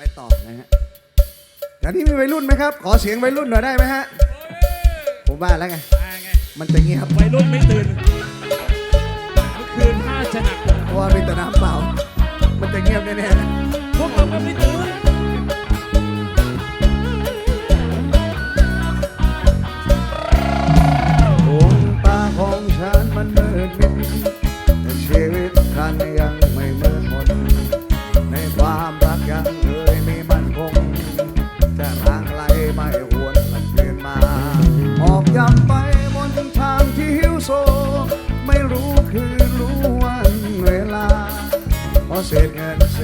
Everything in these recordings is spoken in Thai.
ไปต่อนะฮะแถวนี้มีวัยรุ่นไหมครับ ขอเสียงวัยรุ่นหน่อยได้ไหมฮะ ผมว่าแล้วไงมาไงมันจะเงียบวัยรุ่นไม่ตื่นเมื่อคืนท่าจะหนักเลยเพราะว่ามีแต่น้ำเปล่า มันจะเงียบแน่ๆนะพวกเราก็ไม่ตื่น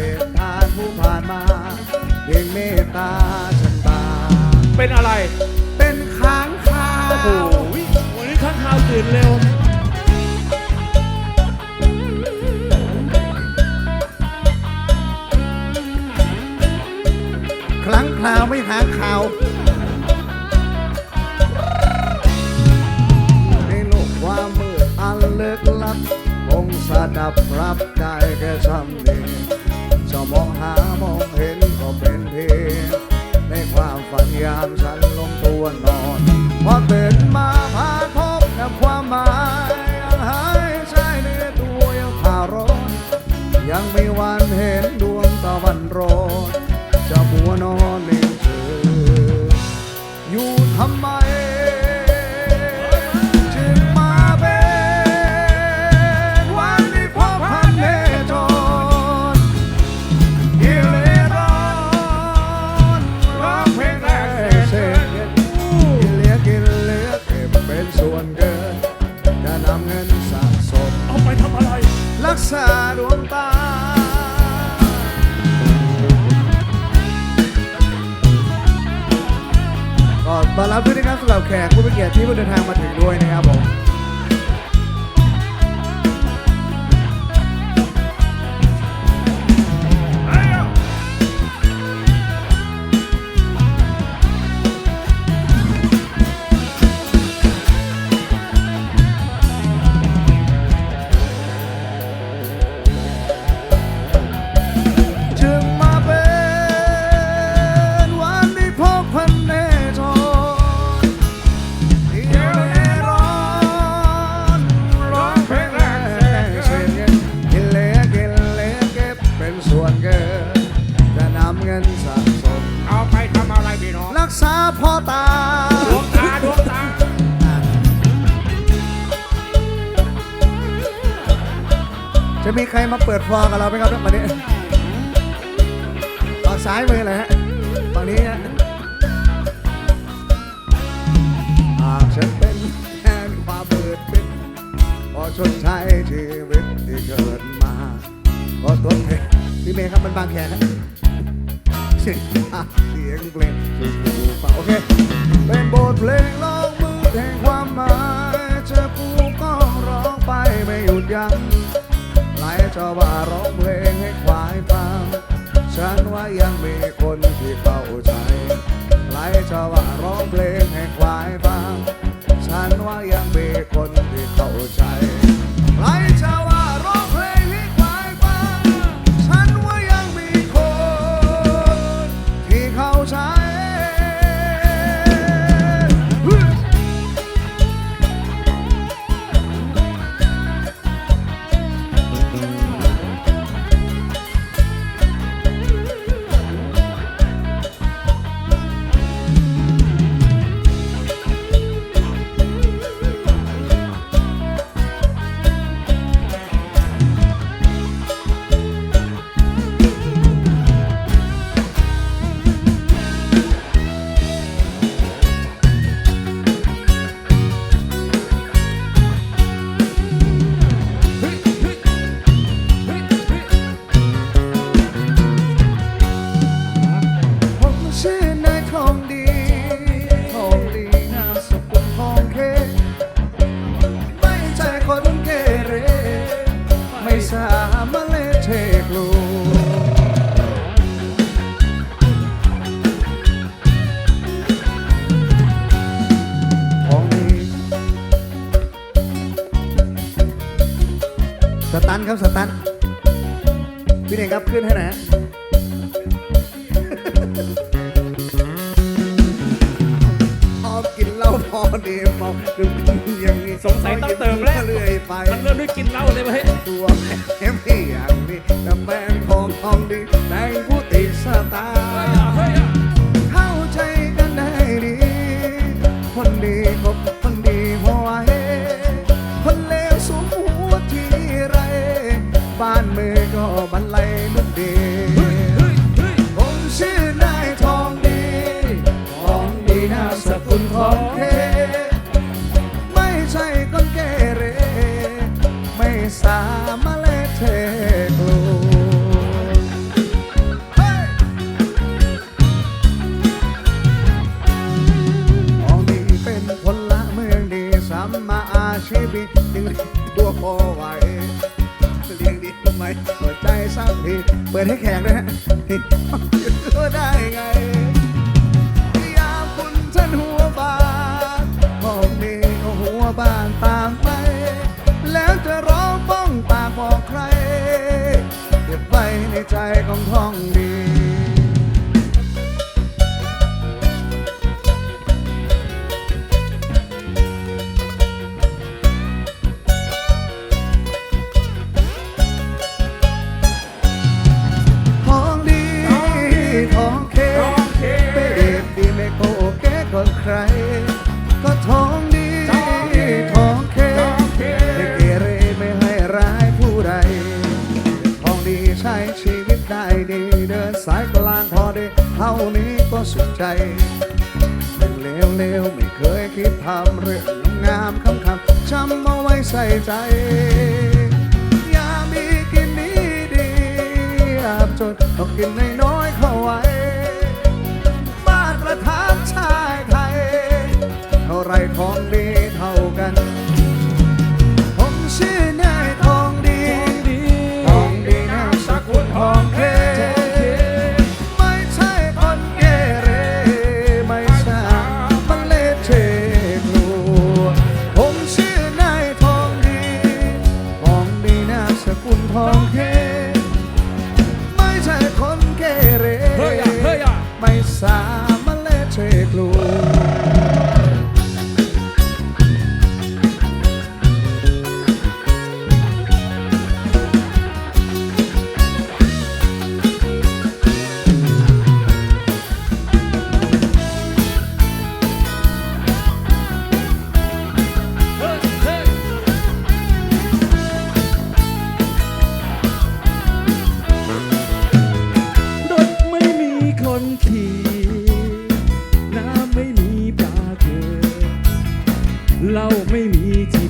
งินเศษทานผู้ผ่านมาเพียงเมตตาฉันตาเป็นอะไรเป็นค้างคาโอ้โหววันนี้ข้างข่าวตื่นเร็ว ครั้งคราวไม่หาข่าวในโลกความมืดอันลึกลับคงสดับรับได้แค่ซ้ำนี้จะ วนอนพอตื่นมาผ่านพบกับความหมายยังหายใจในตัวยังขาร้อน ยังไม่หวันเห็นดวงตะวันร้อนจะบัวนอนนิ่งเธออยู่ทำไม เรับด้วยนะครับสำหล่าแขกผู้เป็นเกียรติที่เพิ่งเดินทางมาถึงด้วยนะครับผม ดฟองกับเราไหมครับวันนี้ฝั่งซ้ายมือเลยฮะฝั่งนี้ฮะหากฉันเป็นแทนความเปิดปิดพอชดใช้ชีวิตที่เกิดมาก็ตัวเพลงพี่เมย์ครับมันบางแขนนะเสียงเสียงเพลงสู่หูฟังโอเคเป็นบทเพลงลองมือแห่งความหมายเจะกูก็ร้องไปไม่หยุดยั้ง จะว่าร้องเพลงให้ควายฟังฉันว่ายังมีคนที่เข้าใจหลายจะว่าร้องเพลง ในประเทศตัว ไหวเลี้ยงดีทำไมเปิดใจสักทีเปิดให้แขกด้ะยฮะก็ได้ไงยามคุณฉันหัวบานหองนี้หัวบานต่างไป แล้วจะร้องป้องปากบอกใคร เก็บไว้ในใจของท้องดี สุขใจเรื่เลวๆไม่เคยคิดทำเรื่องงามคำคำจำเอาไว้ใส่ใจ อย่ามีกินดีดีอาบจนต้องกินใน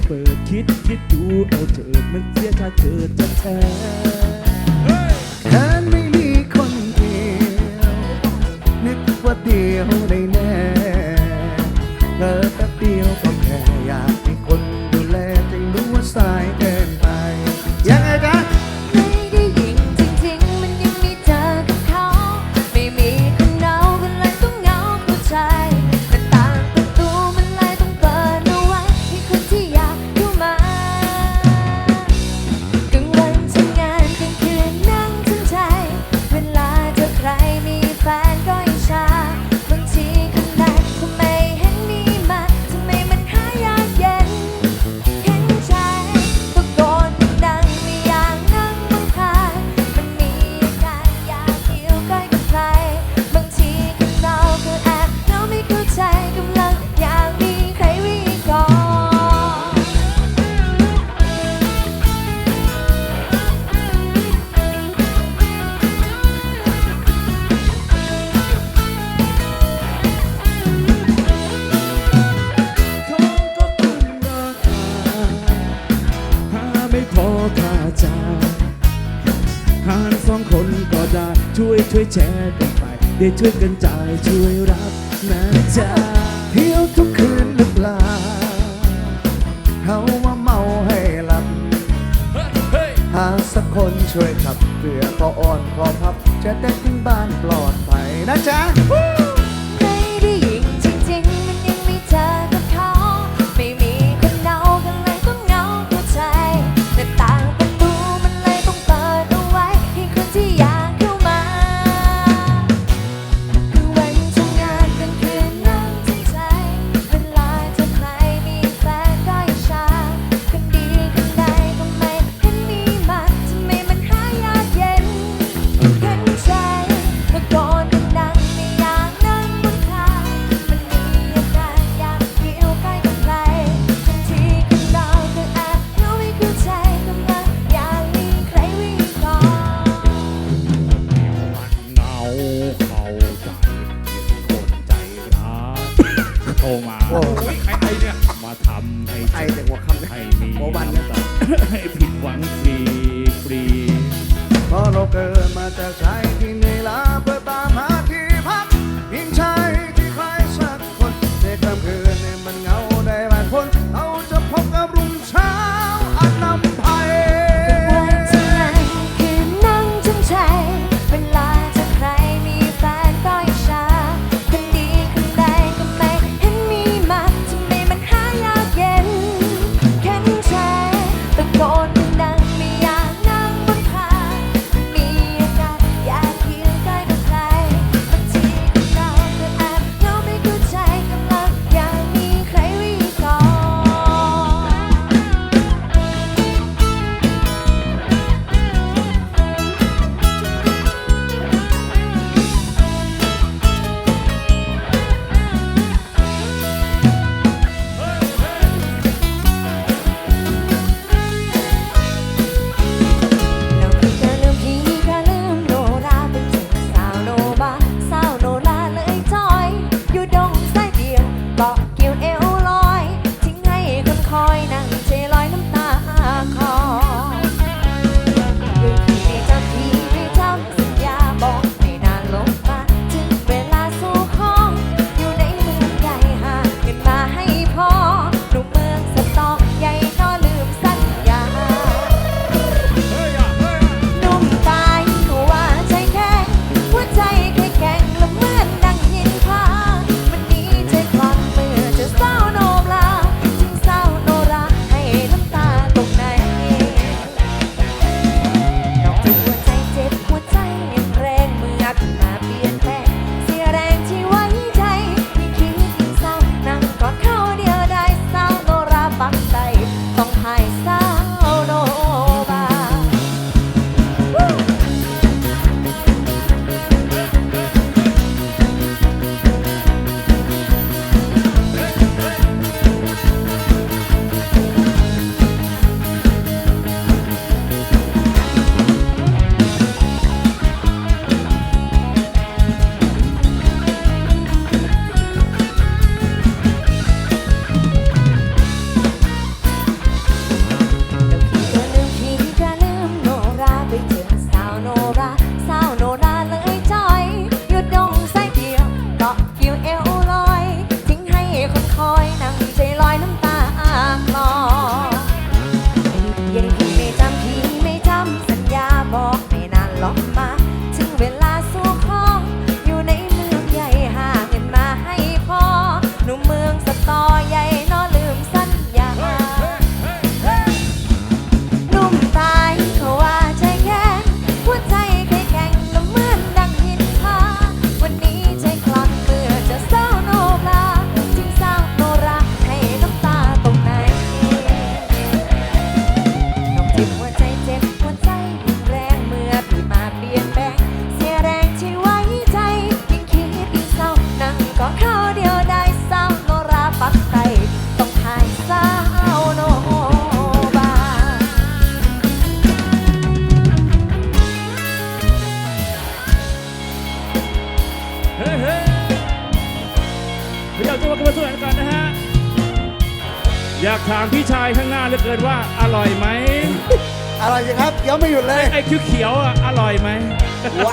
เปิดคิดคิดดูเอาเถิดมันเสียชาเกิดแท้ ได้ช่วยกันจ่ายช่วยรับนะจ๊ะเที่ยวทุกคืนหรือเปล่าเขาว่าเมาให้หลับหาสักคนช่วยขับเพื่อพออ่อนพอพับ จะได้ถึงบ้านปลอดภัยนะจ๊ะ ลือเกินว่าอร่อยไหมอร่อยสิครับเขียวไม่หยุดเลยไอ้เขียวอร่อยไหม ว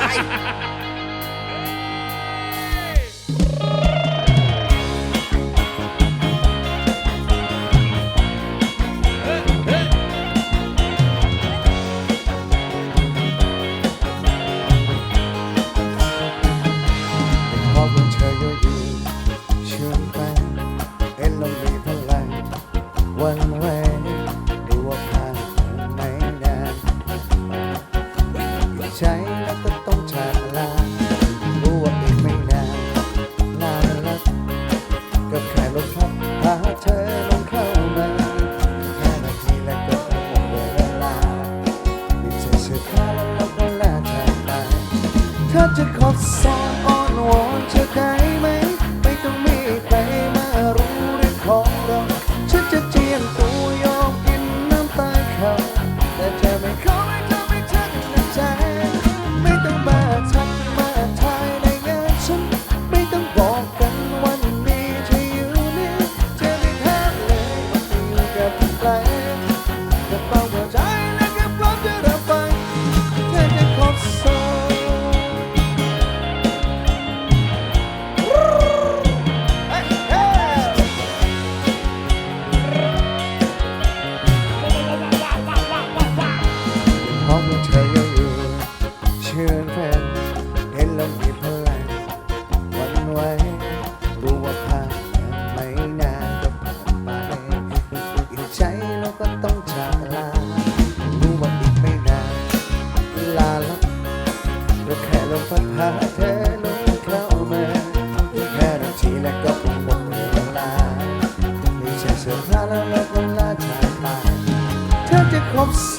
of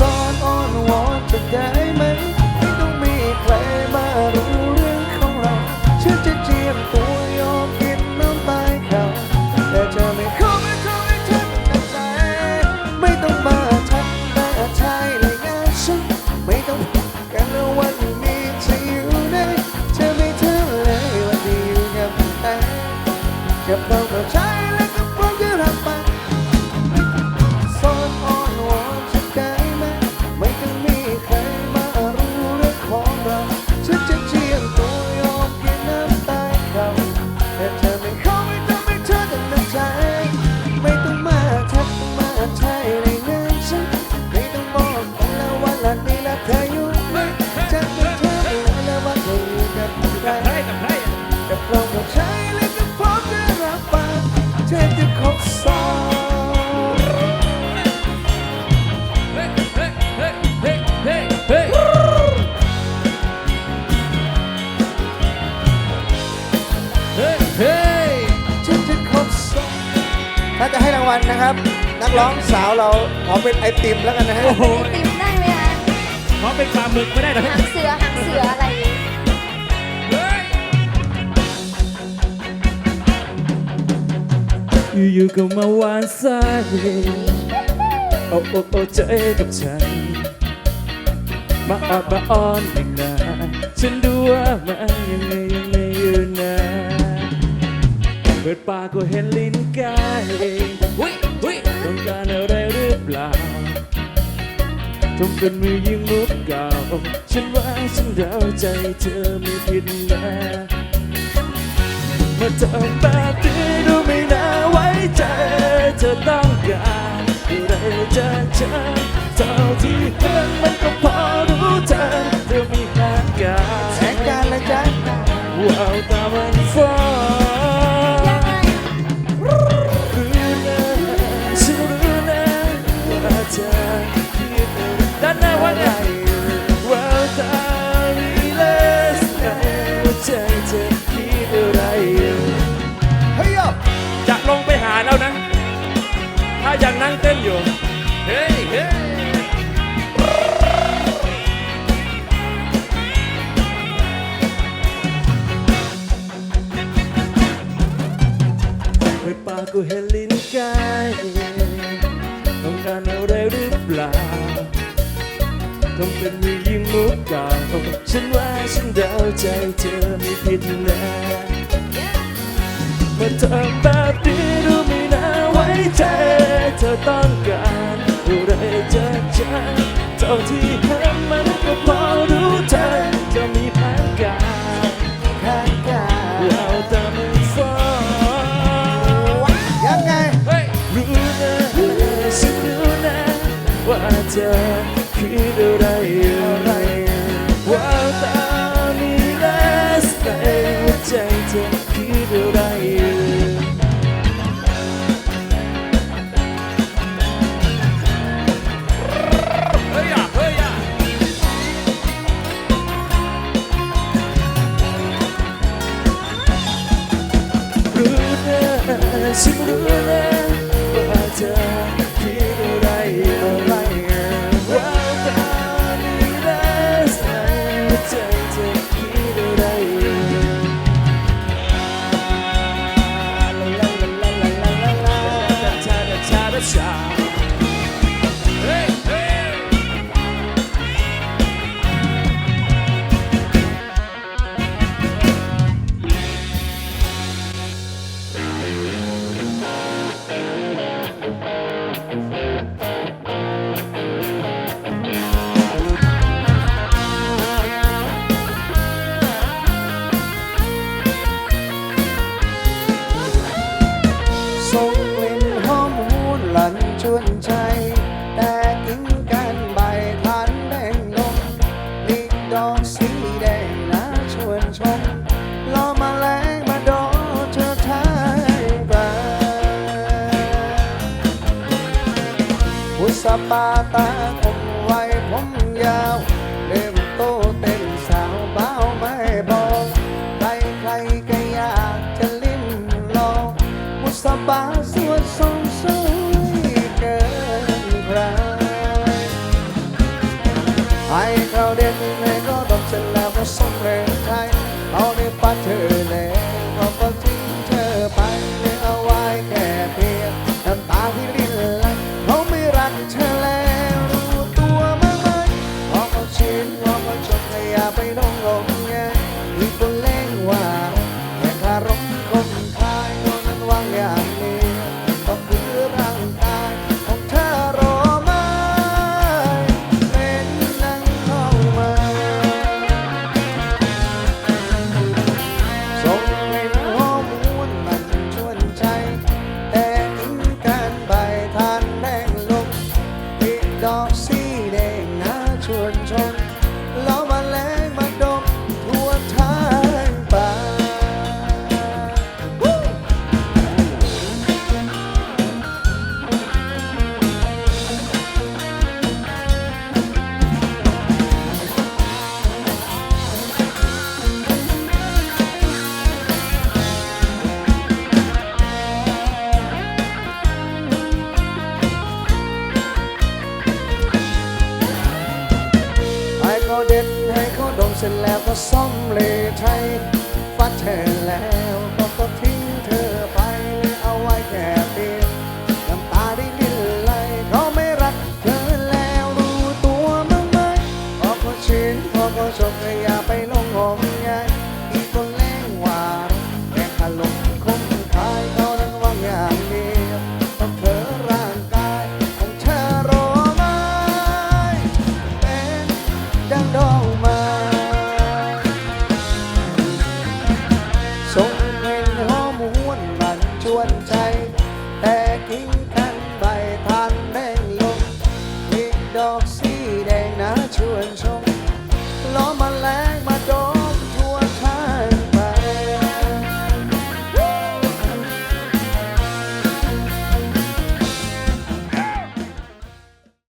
อยู่ก็มาหวานใสโอ้โอ้โอ้ใจกับฉัน มาอาบมาอ้อนหนึ่งนาฉันดูว่ามันยังไงยังไงอยู่นะเปิดปากก็เห็นลิ้นกายต้องการอะไรหรือเปล่าทำเป็นมือยิงมุกเก่า ฉันว่าฉันเราใจเธอไม่ผิดนะ มาทำแบบนี้ดูไม่น่าไว้ใจ เธอต้องการอะไรจะเจอเท่าที่เพิ่งมันก็พอรู้เธอเธอมีแผนการแผนการอะไรจ๊ะว้าวตาวันั่งเต้นอยู่ เฮ้เฮ้ากูเห็นลิ้นกายต้องการอะไรหรือเปล่าต้องเป็นมียิงมมุกเก่าฉันว่าฉันเดาใจเธอไม่ผิดนะมาทำแบบนี้ดูไม่น่าไว้ใจ เธอต้องการอะไรจะกฉัเท่าที่ทำมันก็พอรู้เธอจะมีแผนการแผนการเราแต่มันฟ้ายังไงรู้นะฉันรู้นะว่าเธอคิดอะไรอะไรว่าตามีแลสในใจเธอ cima. าตาคมไว้ผมยาวเริ่มโตเต็มสาวบ้าไม่บอกใครใครก็อยากจะลิ้มลองมุสบาสวดทรงสวยเกินใครให้เขาเด่นให้ก็ต้เสร็จแล้วก็ส่งเร็จใจเอาในปัดเธอ 村庄